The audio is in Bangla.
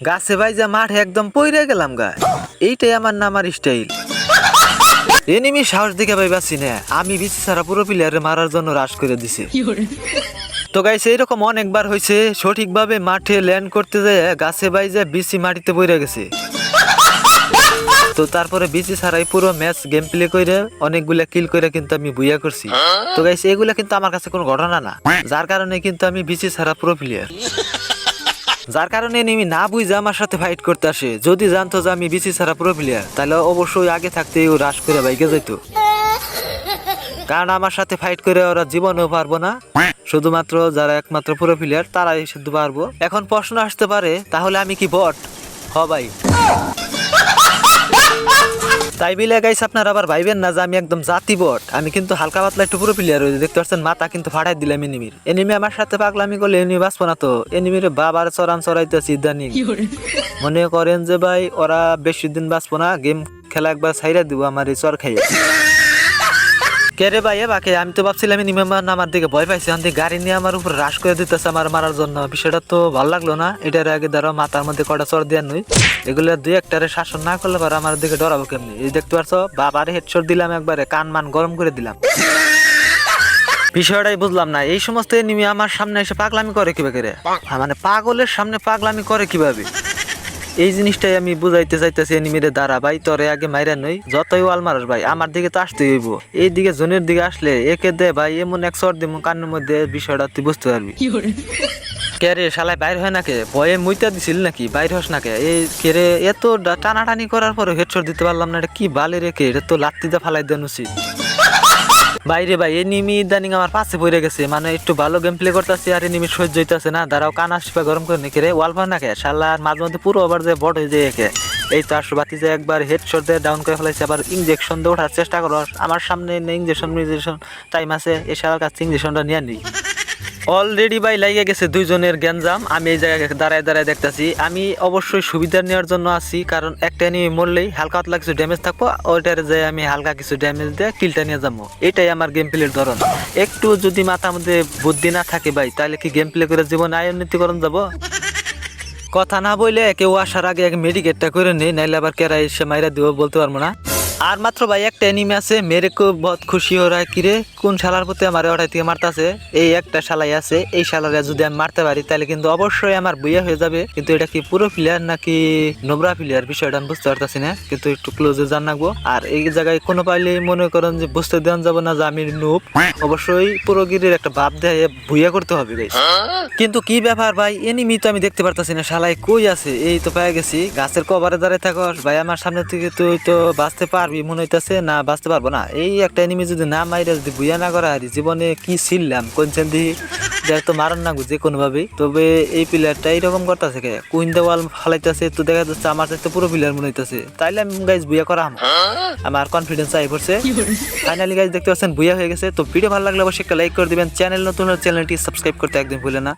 গাছে ভাই যা মাঠে একদম পইরে গেলাম গা। এইটাই আমার নাম আর স্টাইল এনিমি সাহস দেখে ভাই বাঁচি না আমি বিচি ছাড়া পুরো প্লেয়ারে মারার জন্য রাশ করে দিছি। তো গাইছে এরকম অনেকবার হয়েছে সঠিকভাবে মাঠে ল্যান্ড করতে যায় গাছে বাই যায় বিসি মাটিতে পড়ে গেছে। তো তারপরে বিসি ছাড়াই পুরো ম্যাচ গেম প্লে করে অনেকগুলা কিল করে কিন্তু আমি বুইয়া করছি। তো গাইছে এগুলা কিন্তু আমার কাছে কোনো ঘটনা না। যার কারণে কিন্তু আমি বিসি ছাড়া পুরো প্লেয়ার যার কারণে নিমি না বুঝে আমার সাথে ফাইট করতে আসে। যদি জানতো যে আমি বিসি ছাড়া প্রো প্লেয়ার তাহলে অবশ্যই আগে থাকতে ও রাশ করে বাইকে যেত কারণ আমার সাথে ফাইট করে ওরা জীবনেও পারব না। শুধুমাত্র যারা একমাত্র পুরো প্লেয়ার তারাই শুধু পারব। এখন প্রশ্ন আসতে পারে, তাহলে আমি কি বট হ ভাই। তাই বিলে গাইস আপনার আবার ভাইবেন না যে আমি একদম জাতি বট। আমি কিন্তু হালকা পাতলা একটু পুরো প্লেয়ার হয়েছি দেখতে পাচ্ছেন মাথা কিন্তু ফাটাই দিলাম এনিমির এনিমি আমার সাথে পাগলামি করলে এনিমি বাঁচবো না তো। এনিমির বাবার চরান চড়াইতেছি ইদানিং। মনে করেন যে ভাই ওরা বেশি দিন বাঁচবো না গেম খেলা একবার সাইরা দিব আমার এই চর খাইয়ে। কে রে ভাই বাকে, আমি তো ভাবছিলাম এনিমি আমার আমার দিকে ভয় পাইছে আমি গাড়ি নিয়ে আমার উপর রাশ করে দিতেছে আমার মারার জন্য। বিষয়টা তো ভালো লাগল না, এটার আগে ধরো মাথার মধ্যে কটা চর দেওয়ার নই, এগুলো দুই একটারে শাসন না করলে পরে আমার দিকে ডরাবো কেমনি? এই দেখতে পারছ বাবারে হেডশট দিলাম একবারে, কান মান গরম করে দিলাম। বিষয়টাই বুঝলাম না, এই সমস্ত এনিমি আমার সামনে এসে পাগলামি করে কীভাবে মানে পাগলের সামনে পাগলামি করে কীভাবে? এই জিনিসটাই আমি বুঝাইতে চাইতেছি এনিমিরে দ্বারা। ভাই তোরে আগে মাইরা নই। যতই ওয়াল মারাস ভাই আমার দিকে তো আসতে হইব। এই দিকে জনের দিকে আসলে একে দে ভাই এমন এক চর দিব কানের মধ্যে বিষয়টা তুই বুঝতে পারবি। কে রে শালায় বাইর হয় নাকে ভয়ে মুইতা দিছিল নাকি? বাইর হস নাকে এই কে রে এত টানাটানি করার পরে হেডশট দিতে পারলাম না এটা কি বালে রেখে এটা তো লাত্তিতে ফালাই দেন উচিত। বাইরে ভাই এই এনিমি ইদানিং আমার পাশে পড়ে গেছে। মানে একটু ভালো গেম প্লে করতেছি আর এনিমি সহ্য হইতেছে না। দাঁড়াও, কান আসবে গরম করে নিখে রে ওয়াল না খেয়ে মাঝে মধ্যে পুরো ওভার যে বট হয়ে যায় একে। এই তো বাতি যে একবার হেডশট দিয়ে ডাউন করে ফেলেছে আবার ইঞ্জেকশন দিয়ে ওঠার চেষ্টা করো। আমার সামনে ইঞ্জেকশন ইঞ্জেকশন টাইম আছে এই শালার কাছে ইঞ্জেকশনটা নিয়ে নিই। অলরেডি ভাই লাগে গেছে দুইজনের গ্যাঞ্জাম। আমি এই জায়গায় দাঁড়ায় দাঁড়ায় দেখতাছি। আমি অবশ্যই সুবিধা নেওয়ার জন্য আছি, কারণ একটা এনিমি মরলেই হালকা পাতলা কিছু ড্যামেজ থাকব, ওইটার যে আমি হালকা কিছু ড্যামেজ দিয়ে কিলটা নিয়ে যাব। এটাই আমার গেম প্লের ধরন। একটু যদি মাথার মধ্যে বুদ্ধি না থাকে ভাই, তাহলে কি গেম প্লে করে জীবন আয় উন্নতিকরণ যাব? কথা না বললে কেউ আসার আগে এক মেডিকেটটা করে নেই নাইলে আবার কেরা এসে মাইরা দিব, বলতে পারব না। আর মাত্র ভাই একটা এনিমি আছে, মেরে খুব বহুত খুশি ওরা কিরে, কোন শালার প্রতি আমার ওটাই থেকে মারতাছে? এই একটা শালাই আছে, এই শালারে যদি আমি মারতে পারি, তাহলে কিন্তু অবশ্যই আমার বইয়া হয়ে যাবে। কিন্তু এটা কি পুরো প্লেয়ার নাকি নোবরা প্লেয়ার বিষয়টা আমি বুঝতে পারতাছি না, কিন্তু একটু ক্লোজে জান রাখব আর এই জায়গায় কোনো পাইলে মনে করেন যে বুঝতে দেওয়া যাবে না যে আমি নুব অবশ্যই পুরো গিরির একটা ভাব দেয়, ভুইয়া করতে হবে ভাই কিন্তু কি ব্যাপার ভাই এনিমি তো আমি দেখতে পারতাছি না, শালাই কই আছে? এই তো পেয়ে গেছি, গাছের কভারে দাঁড়িয়ে থাকস। ভাই, আমার সামনে থেকে তুই তো বাঁচতে পারবি, মনে হইতাছে, না, বাঁচতে পারব না। এই একটা এনিমি যদি না মাইরে যদি বুয়া না করা হারি জীবনে কি ছিললাম কোনছেন দিহি? যার তো মারান না গুজে কোনোভাবেই। তবে এই প্লেয়ারটা এইরকম করতেছে কে? কুইন দেওয়াল ফালাইতেছে, তো দেখা যাচ্ছে আমার কাছে পুরো প্লেয়ার মনে হইতেছে। তাইলে আমি গাইজ বুয়া করা। আমার কনফিডেন্স আই পড়ছে। ফাইনালি গাইজ দেখতে পাচ্ছেন বুয়া হয়ে গেছে। তো ভিডিও ভালো লাগলে অবশ্যই একটা লাইক করে দিবেন। চ্যানেল নতুন চ্যানেলটি সাবস্ক্রাইব করতে একদম ভুলে না।